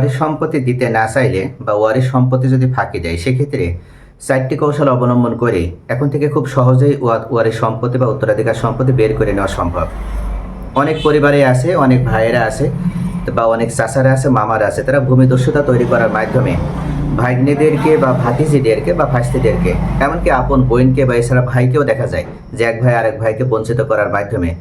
ওয়ারিশ সম্পত্তি দিতে না চাইলে বা ওয়ারিশ সম্পত্তি যদি ফাঁকি দেয়, সেক্ষেত্রে চারটি কৌশল অবলম্বন করে এখন থেকে খুব সহজেই ওয়া- ওয়ারিশ সম্পত্তি বা উত্তরাধিকার সম্পত্তি বের করে নেওয়া সম্ভব। অনেক পরিবারে আছে, অনেক ভাইয়েরা আছে, বা অনেক চাচারা আছে, মামারা আছে, তারা ভূমিদস্যুতা তৈরি করার মাধ্যমে ভাগ্নেদেরকে বা ভাতিজিদেরকে বা ভাস্তিদেরকে এমনকি আপন বোনকে বা এছাড়া ভাইকেও দেখা যায় যে এক ভাই আরেক ভাইকে বঞ্চিত করার মাধ্যমে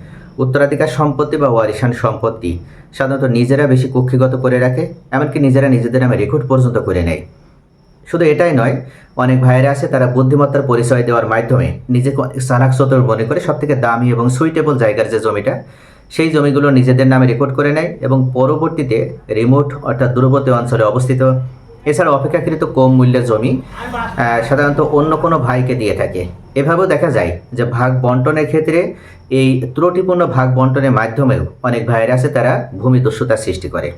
উত্তরাধিকার সম্পত্তি বা ওয়ারিশান সম্পত্তি সাধারণত নিজেরা বেশি কক্ষিগত করে রাখে, এমনকি নিজেরা নিজেদের নামে রেকর্ড পর্যন্ত করে নেয়। শুধু এটাই নয়, অনেক ভাইয়েরা আছে তারা বুদ্ধিমত্তার পরিচয় দেওয়ার মাধ্যমে নিজেকে সতর মনে করে সব থেকে দামি এবং সুইটেবল জায়গার যে জমিটা, সেই জমিগুলো নিজেদের নামে রেকর্ড করে নেয় এবং পরবর্তীতে রিমোট অর্থাৎ দূরবর্তী অঞ্চলে অবস্থিত এছাড়া অপেক্ষাকৃত কম মূল্যের জমি সাধারণত অন্য কোনো ভাইকে দিয়ে থাকে। এভাবেও দেখা যায় যে ভাগ বন্টনের ক্ষেত্রে এই ত্রুটিপূর্ণ ভাগ বন্টনের মাধ্যমেও অনেক ভাইয়েরা আছে তারা ভূমি দস্যুতার সৃষ্টি করে।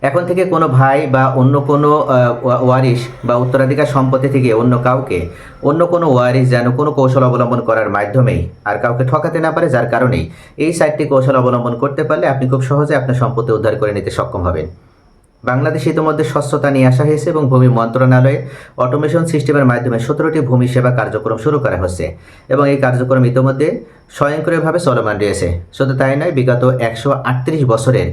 এখন থেকে কোনো ভাই বা অন্য কোনো ওয়া- ওয়ারিশ বা উত্তরাধিকার সম্পত্তি থেকে অন্য কাউকে, অন্য কোনো ওয়ারিশ যেন কোনো কৌশল অবলম্বন করার মাধ্যমেই আর কাউকে ঠকাতে না পারে, যার কারণেই এই সাইটটি কৌশল অবলম্বন করতে পারলে আপনি খুব সহজে আপনার সম্পত্তি উদ্ধার করে নিতে সক্ষম হবেন। বাংলাদেশ ইতিমধ্যে স্বচ্ছতা নিয়ে আসা হয়েছে এবং ভূমি মন্ত্রণালয়ে অটোমেশন সিস্টেমের মাধ্যমে সতেরোটি ভূমি সেবা কার্যক্রম শুরু করা হচ্ছে এবং এই কার্যক্রম ইতিমধ্যে স্বয়ংক্রিয়ভাবে চলমান রয়েছে। শুধু তাই নয়, বিগত একশো আটত্রিশ বছরের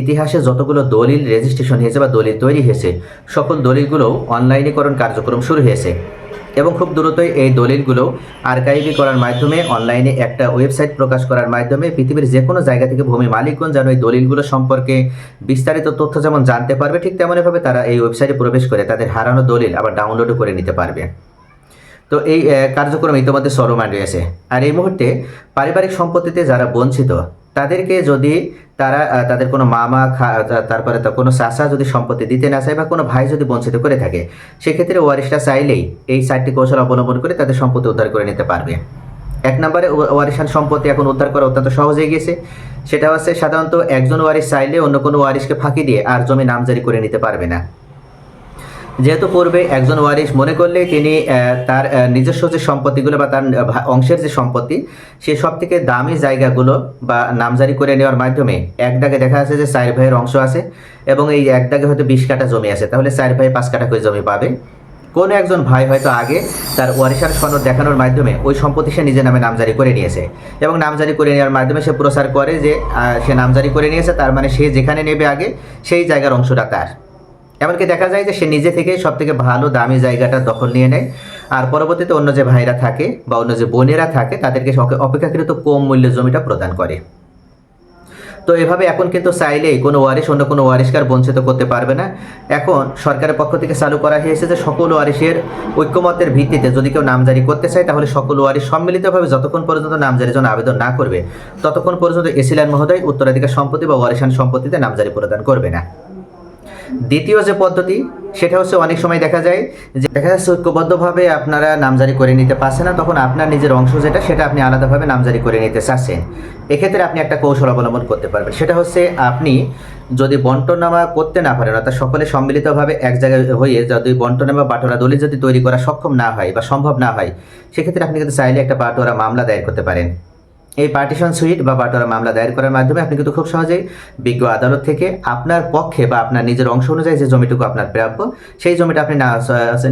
ইতিহাসে যতগুলো দলিল রেজিস্ট্রেশন হয়েছে বা দলিল তৈরি হয়েছে, সকল দলিলগুলোও অনলাইনীকরণ কার্যক্রম শুরু হয়েছে। এবং খুব দ্রুতই এই দলিলগুলো আর্কাইভি করার মাধ্যমে অনলাইনে একটা ওয়েবসাইট প্রকাশ করার মাধ্যমে পৃথিবীর যে কোনো জায়গা থেকে ভূমি মালিকগণ যেন এই দলিলগুলো সম্পর্কে বিস্তারিত তথ্য যেমন জানতে পারবে, ঠিক তেমনইভাবে তারা এই ওয়েবসাইটে প্রবেশ করে তাদের হারানো দলিল আবার ডাউনলোডও করে নিতে পারবে। তো এই কার্যক্রম ইতিমধ্যে সরমান রয়েছে। আর এই মুহূর্তে পারিবারিক সম্পত্তিতে যারা বঞ্চিত তাদেরকে যদি তারা তাদের কোনো মামা তারপরে তো কোনো চাচা যদি সম্পত্তি দিতে না চায় বা কোনো ভাই যদি বঞ্চিত করে থাকে, সেক্ষেত্রে ওয়ারিশটা চাইলেই এই চারটি কৌশল অবলম্বন করে তাদের সম্পত্তি উদ্ধার করে নিতে পারবে। এক নম্বরে ওয়া- ওয়ারিশান সম্পত্তি এখন উদ্ধার করা অত্যন্ত সহজ হয়ে গেছে সেটা হচ্ছে সাধারণত একজন ওয়ারিশ চাইলে অন্য কোনো ওয়ারিশকে ফাঁকি দিয়ে আর জমি নামজারি করে নিতে পারবে না। যেহেতু পূর্বে একজন ওয়ারিশ মনে করলে তিনি তার নিজস্ব যে সম্পত্তিগুলো বা তার অংশের যে সম্পত্তি, সে সব থেকে দামি জায়গাগুলো বা নামজারি করে নেওয়ার মাধ্যমে এক দাগে দেখা যাচ্ছে যে চার ভাইয়ের অংশ আছে এবং এই এক দাগে হয়তো বিশ কাঠা জমি আছে। তাহলে চার ভাই পাঁচ কাঠা করে জমি পাবে। কোনো একজন ভাই হয়তো আগে তার ওয়ারিশার সনদ দেখানোর মাধ্যমে ওই সম্পত্তি সে নিজের নামে নামজারি করে নিয়েছে এবং নামজারি করে নেওয়ার মাধ্যমে সে প্রচার করে যে সে নামজারি করে নিয়েছে, তার মানে সে যেখানে নেবে আগে সেই জায়গার অংশটা তার। এমনকি দেখা যায় যে সে নিজে থেকে সব থেকে ভালো দামি জায়গাটা দখল নিয়ে নেয়। আর পরবর্তীতে অন্য যে ভাইরা থাকে বা অন্য যে বোনেরা থাকে, তাদেরকে অপেক্ষাকৃত কম মূল্যে জমিটা প্রদান করে। তো এভাবে এখন কিন্তু চাইলেই কোনো ওয়ারিশ, অন্য কোনো ওয়ারিশকার বঞ্চিত করতে পারবে না। এখন সরকারের পক্ষ থেকে চালু করা হয়েছে যে সকল ওয়ারিশের ঐক্যমতের ভিত্তিতে যদি কেউ নামজারি করতে চায়, তাহলে সকল ওয়ারিশ সম্মিলিতভাবে যতক্ষণ পর্যন্ত নামজারির জন্য আবেদন না করবে, ততক্ষণ পর্যন্ত এসিলান মহোদয় উত্তরাধিকার সম্পত্তি বা ওয়ারিশান সম্পত্তিতে নামজারি প্রদান করবে না। দ্বিতীয় যে পদ্ধতি, সেটা হচ্ছে অনেক সময় দেখা যায় যে দেখা যাচ্ছে ঐক্যবদ্ধভাবে আপনারা নামজারি করে নিতে পারছেন না, তখন আপনার নিজের অংশ যেটা, সেটা আপনি আলাদাভাবে নামজারি করে নিতে চাচ্ছেন। এক্ষেত্রে আপনি একটা কৌশল অবলম্বন করতে পারবেন। সেটা হচ্ছে আপনি যদি বন্টনামা করতে না পারেন, অর্থাৎ সকলে সম্মিলিতভাবে এক জায়গায় হয়ে যদি বন্টনামা বাটোরা দলিল যদি তৈরি করা সক্ষম না হয় বা সম্ভব না হয়, সেক্ষেত্রে আপনি কিন্তু চাইলে একটা বাটোরা মামলা দায়ের করতে পারেন। এই পার্টিশন সুইট বা বাটোয়ারা মামলা দায়ের করার মাধ্যমে আপনি কিন্তু খুব সহজেই বিজ্ঞ আদালত থেকে আপনার পক্ষে বা আপনার নিজের অংশ অনুযায়ী যে জমিটুকু আপনার প্রাপ্য, সেই জমিটা আপনি না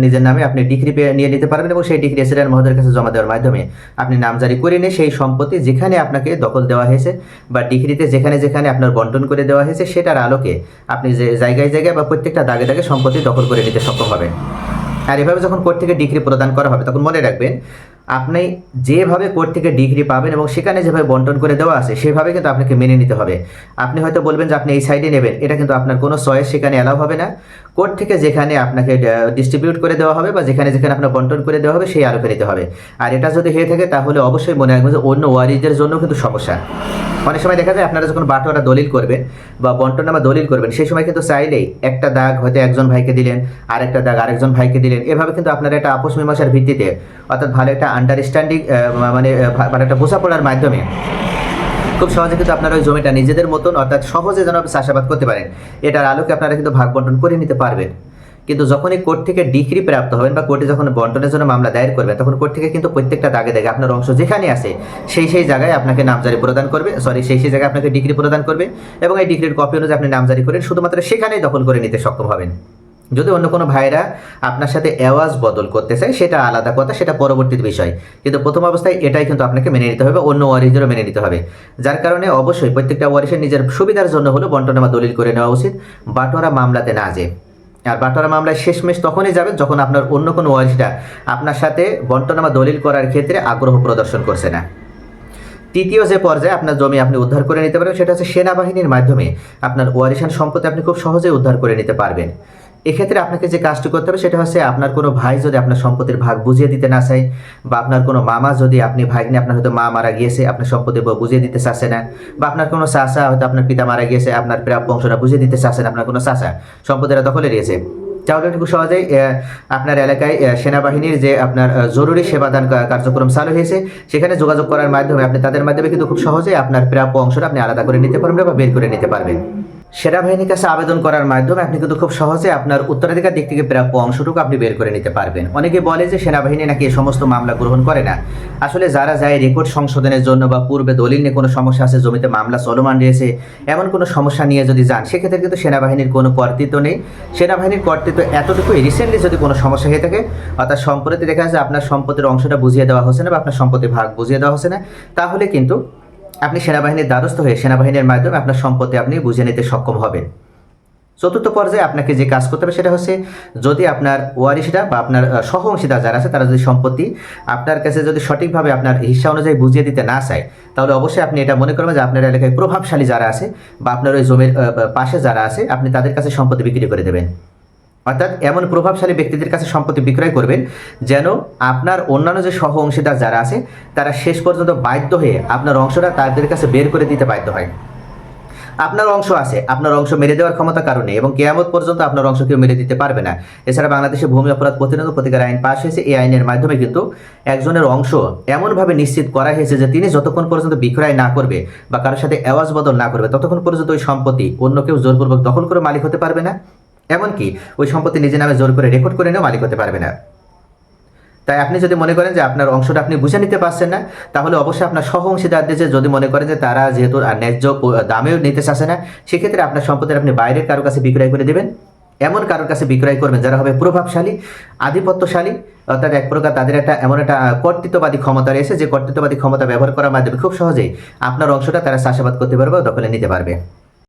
নিজের নামে আপনি ডিগ্রি নিয়ে নিতে পারবেন এবং সেই ডিগ্রি এসিডেন্ট মহোদয়ের কাছে জমা দেওয়ার মাধ্যমে আপনি নামজারি করে নিয়ে সেই সম্পত্তি যেখানে আপনাকে দখল দেওয়া হয়েছে বা ডিগ্রিতে যেখানে যেখানে আপনার বন্টন করে দেওয়া হয়েছে, সেটার আলোকে আপনি যে জায়গায় জায়গায় বা প্রত্যেকটা দাগে দাগে সম্পত্তি দখল করে নিতে সক্ষম হবেন। আর এভাবে যখন কোর্ট থেকে ডিগ্রি প্রদান করা হবে, তখন মনে রাখবেন আপনি যেভাবে কোর্ট থেকে ডিগ্রি পাবেন এবং সেখানে যেভাবে বন্টন করে দেওয়া আছে, সেভাবে কিন্তু আপনাকে মেনে নিতে হবে। আপনি হয়তো বলবেন যে আপনি এই সাইডে নেবেন, এটা কিন্তু আপনার কোনো চয়েস সেখানে অ্যালাউ হবে না। কোর্ট থেকে যেখানে আপনাকে ডিস্ট্রিবিউট করে দেওয়া হবে বা যেখানে যেখানে আপনার বন্টন করে দেওয়া হবে, সেই আলোকে নিতে হবে। আর এটা যদি হয়ে থাকে, তাহলে অবশ্যই মনে রাখবেন যে অন্য ওয়ারিজের জন্য কিন্তু সমস্যা। অনেক সময় দেখা যায় আপনারা যখন বাটোয়ারা দলিল করবেন বা বন্টনামা দলিল করবেন, সেই সময় কিন্তু চাইলেই একটা দাগ হয়তো একজন ভাইকে দিলেন আর একটা দাগ আরেকজন ভাইকে দিলেন। এভাবে কিন্তু আপনারা একটা আপোষ মীমাংসার ভিত্তিতে, অর্থাৎ ভালো একটা আন্ডারস্ট্যান্ডিং মানে ভালো একটা বোঝাপড়ার মাধ্যমে খুব সহজে কিন্তু আপনারা ওই জমিটা নিজেদের মতন অর্থাৎ সহজে যেন চাষাবাদ করতে পারেন। এটার আলোকে আপনারা কিন্তু ভাগ বন্টন করে নিতে পারবেন। কিন্তু যখনই কোর্ট থেকে ডিগ্রি প্রাপ্ত হবেন বা কোর্টে যখন বন্টনের জন্য মামলা দায়ের করবেন তখন কোর্ট থেকে কিন্তু প্রত্যেকটা দাগে দাগে আপনার অংশ যেখানে আছে, সেই সেই জায়গায় আপনাকে নামজারি প্রদান করবে সরি সেই সেই জায়গায় আপনাকে ডিগ্রি প্রদান করবে এবং এই ডিগ্রির কপি অনুযায়ী আপনি নামজারি করেন শুধুমাত্র সেখানেই দখল করে নিতে সক্ষম হবেন। যদি অন্য কোনো ভাইরা আপনার সাথে অ্যাওয়াজ বদল করতে চায়, সেটা আলাদা কথা, সেটা পরবর্তী বিষয়। কিন্তু প্রথম অবস্থায় এটাই কিন্তু আপনাকে মেনে নিতে হবে, অন্য ওয়ারিসদেরও মেনে নিতে হবে। যার কারণে অবশ্যই প্রত্যেকটা ওয়ারিসের নিজের সুবিধার জন্য হলো বন্টনামা দলিল করে নেওয়া উচিত। বাটোয়ারা মামলাতে না যে আর বাটোয়ারা মামলায় শেষমেশ তখনই যাবে যখন আপনার অন্য কোনো ওয়ারিসটা আপনার সাথে বন্টনামা দলিল করার ক্ষেত্রে আগ্রহ প্রদর্শন করছে না। তৃতীয় যে পর্যায়ে আপনার জমি আপনি উদ্ধার করে নিতে পারবেন, সেটা হচ্ছে সেনাবাহিনীর মাধ্যমে আপনার ওয়ারিশান সম্পত্তি আপনি খুব সহজেই উদ্ধার করে নিতে পারবেন। এক্ষেত্রে আপনাকে যে কাজটি করতে হবে সেটা হচ্ছে আপনার কোনো ভাই যদি আপনার সম্পত্তির ভাগ বুঝিয়ে দিতে না চায়, বা আপনার কোনো মামা যদি আপনি ভাগ্নে আপনার হয়তো মা মারা গিয়েছে আপনার সম্পত্তি বুঝিয়ে দিতে চাচ্ছে না, বা আপনার কোনো চাচা হয়তো আপনার পিতা মারা গিয়েছে, আপনার প্রাপ্য অংশটা বুঝিয়ে দিতে চাচ্ছে না, আপনার কোনো চাচা সম্পত্তিটা দখলে রয়েছে তাহলে খুব সহজেই আপনার এলাকায় সেনাবাহিনীর যে আপনার জরুরি সেবাদান কার্যক্রম চালু হয়েছে, সেখানে যোগাযোগ করার মাধ্যমে আপনি তাদের মাধ্যমে কিন্তু খুব সহজেই আপনার প্রাপ্য অংশটা আপনি আলাদা করে নিতে পারবেন বা বের করে নিতে পারবেন। সেনাবাহিনীর কাছে আবেদন করার মাধ্যমে আপনি কিন্তু খুব সহজে আপনার উত্তরাধিকার দিক থেকে প্রাপ্য অংশটুকু আপনি বের করে নিতে পারবেন। অনেকে বলে যে সেনাবাহিনী নাকি এই সমস্ত মামলা গ্রহণ করে না। আসলে যারা যায় রেকর্ড সংশোধনের জন্য বা পূর্বে দলিল নিয়ে কোনো সমস্যা আছে, জমিতে মামলা চলমান রয়েছে, এমন কোনো সমস্যা নিয়ে যদি যান, সেক্ষেত্রে কিন্তু সেনাবাহিনীর কোনো কর্তৃত্ব নেই। সেনাবাহিনীর কর্তৃত্ব এতটুকুই। রিসেন্টলি যদি কোনো সমস্যা হয়ে থাকে, অর্থাৎ সম্প্রতি দেখা যাচ্ছে আপনার সম্পত্তির অংশটা বুঝিয়ে দেওয়া হচ্ছে না বা আপনার সম্পত্তির ভাগ বুঝিয়ে দেওয়া হচ্ছে না, তাহলে কিন্তু আপনি সেনাবাহিনীর দ্বারস্থ হয়ে সেনাবাহিনীর মাধ্যমে আপনার সম্পত্তি আপনি বুঝে নিতে সক্ষম হবেন। চতুর্থ পর্যায়ে আপনাকে যে কাজ করতে হবে সেটা হচ্ছে, যদি আপনার ওয়ারিশরা বা আপনার সহ অংশীদার যারা আছে, তারা যদি সম্পত্তি আপনার কাছে যদি সঠিকভাবে আপনার হিসা অনুযায়ী বুঝিয়ে দিতে না চায়, তাহলে অবশ্যই আপনি এটা মনে করবেন যে আপনার এলাকায় প্রভাবশালী যারা আছে বা আপনার ওই জমির পাশে যারা আছে, আপনি তাদের কাছে সম্পত্তি বিক্রি করে দেবেন। অর্থাৎ এমন প্রভাবশালী ব্যক্তিদের কাছে সম্পত্তি বিক্রয় করবেন যেন আপনার অন্যান্য যে সহ অংশীদার যারা আছে, তারা শেষ পর্যন্ত বাধ্য হয়ে আপনার অংশটা তাদের কাছে বের করে দিতে বাধ্য হয়। আপনার অংশ আছে, আপনার অংশ মেরে দেওয়ার ক্ষমতা কারণে এবং কেয়ামত পর্যন্ত আপনার অংশ কেউ মেরে দিতে পারবে না। এছাড়া বাংলাদেশে ভূমি অপরাধ প্রতিরোধ প্রতিকার আইন পাশ হয়েছে। এই আইনের মাধ্যমে কিন্তু একজনের অংশ এমনভাবে নিশ্চিত করা হয়েছে যে তিনি যতক্ষণ পর্যন্ত বিক্রয় না করবে বা কারোর সাথে আওয়াজ বদল না করবে, ততক্ষণ পর্যন্ত ওই সম্পত্তি অন্য কেউ জোরপূর্বক দখল করে মালিক হতে পারবে না। এমনকি ওই সম্পত্তি নিজের নামে জোর করে রেকর্ড করে নিয়েও মালিক হতে পারবে না। তাই আপনি যদি মনে করেন যে আপনার অংশটা আপনি বুঝে নিতে পারছেন না, তাহলে অবশ্যই আপনার সহ অংশীদারদের যে যদি মনে করেন যে তারা যেহেতু আর ন্যায্য দামেও নিতে চাচ্ছে না, সেক্ষেত্রে আপনার সম্পত্তি আপনি বাইরের কারও কাছে বিক্রয় করে দেবেন। এমন কারোর কাছে বিক্রয় করবেন যারা হবে প্রভাবশালী, আধিপত্যশালী, অর্থাৎ এক প্রকার তাদের একটা এমন একটা কর্তৃত্ববাদী ক্ষমতা রয়েছে, যে কর্তৃত্ববাদী ক্ষমতা ব্যবহার করার মাধ্যমে খুব সহজেই আপনার অংশটা তারা চাষাবাদ করতে পারবে দখলে নিতে পারবে।